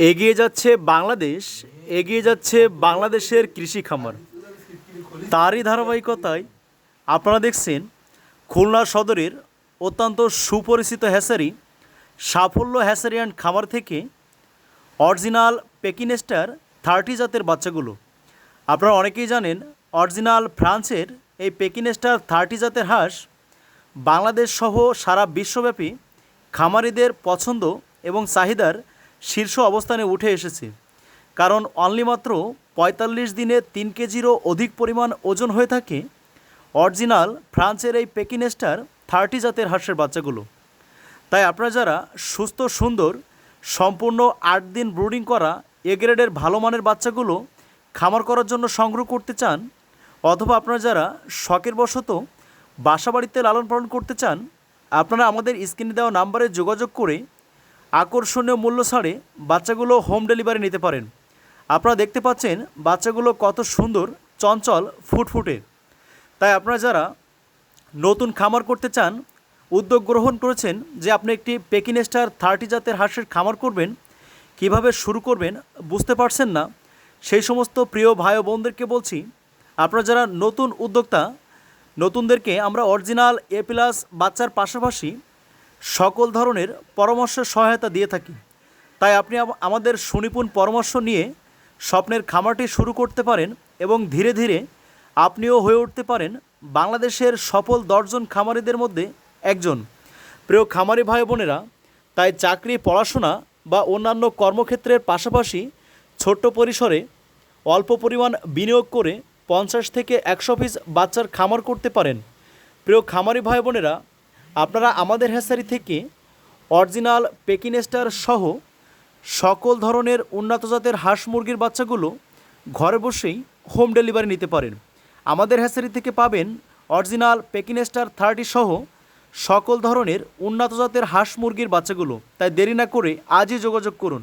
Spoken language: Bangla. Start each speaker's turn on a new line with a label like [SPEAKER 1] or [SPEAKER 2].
[SPEAKER 1] এগিয়ে যাচ্ছে বাংলাদেশ, এগিয়ে যাচ্ছে বাংলাদেশের কৃষি খামার। তারই ধারাবাহিকতায় আপনারা দেখছেন খুলনা সদরের অত্যন্ত সুপরিচিত হ্যাসারি, সাফল্য হ্যাসারি অ্যান্ড খামার থেকে অরিজিনাল পেকিনেস্টার থার্টি জাতের বাচ্চাগুলো। আপনারা অনেকেই জানেন অরিজিনাল ফ্রান্সের এই পেকিনেস্টার থার্টি জাতের হাঁস বাংলাদেশ সহ সারা বিশ্বব্যাপী খামারিদের পছন্দ এবং চাহিদার শীর্ষ অবস্থানে উঠে এসেছে। কারণ অনলি মাত্র পঁয়তাল্লিশ দিনে তিন কেজিরও অধিক পরিমাণ ওজন হয়ে থাকে। অরিজিনাল ফ্রান্সের এই পেকিনেস্টার থার্টি জাতের হাঁসের বাচ্চাগুলো। তাই আপনারা যারা সুস্থ, সুন্দর, সম্পূর্ণ আট দিন ব্রুডিং করা এ গ্রেডের ভালো মানের বাচ্চাগুলো খামার করার জন্য সংগ্রহ করতে চান, অথবা আপনারা যারা শখের বশত বাসা বাড়িতে লালন পালন করতে চান, আপনারা আমাদের স্ক্রিনে দেওয়া নাম্বারে যোগাযোগ করে আকর্ষণীয় মূল্য ছাড়ে বাচ্চাগুলো হোম ডেলিভারি নিতে পারেন। আপনারা দেখতে পাচ্ছেন বাচ্চাগুলো কত সুন্দর, চঞ্চল, ফুটফুটে। তাই আপনারা যারা নতুন খামার করতে চান, উদ্যোগ গ্রহণ করেছেন যে আপনি একটি পেকিনেস্টার থার্টি জাতের হাঁসের খামার করবেন, কীভাবে শুরু করবেন বুঝতে পারছেন না, সেই সমস্ত প্রিয় ভাই বোনদেরকে বলছি, আপনারা যারা নতুন উদ্যোক্তা, নতুনদেরকে আমরা অরিজিনাল এ প্লাস বাচ্চার পাশাপাশি সকল ধরনের পরামর্শ সহায়তা দিয়ে থাকি। তাই আপনি আমাদের সুনিপুণ পরামর্শ নিয়ে স্বপ্নের খামারটি শুরু করতে পারেন এবং ধীরে ধীরে আপনিও হয়ে উঠতে পারেন বাংলাদেশের সফল দশজন খামারিদের মধ্যে একজন। প্রিয় খামারি ভাই বোনেরা, তাই চাকরি, পড়াশোনা বা অন্যান্য কর্মক্ষেত্রের পাশাপাশি ছোট্ট পরিসরে অল্প পরিমাণ বিনিয়োগ করে পঞ্চাশ থেকে একশো পিস বাচ্চার খামার করতে পারেন। প্রিয় খামারি ভাই বোনেরা আপনারা আমাদের হ্যাসারি থেকে অরিজিনাল পেকিনেস্টার সহ সকল ধরনের উন্নত জাতের হাঁস মুরগির বাচ্চাগুলো ঘরে বসেই হোম ডেলিভারি নিতে পারেন। আমাদের হ্যাসারি থেকে পাবেন অরিজিনাল পেকিনেস্টার থার্টি সহ সকল ধরনের উন্নত জাতের হাঁস মুরগির বাচ্চাগুলো। তাই দেরি না করে আজই যোগাযোগ করুন।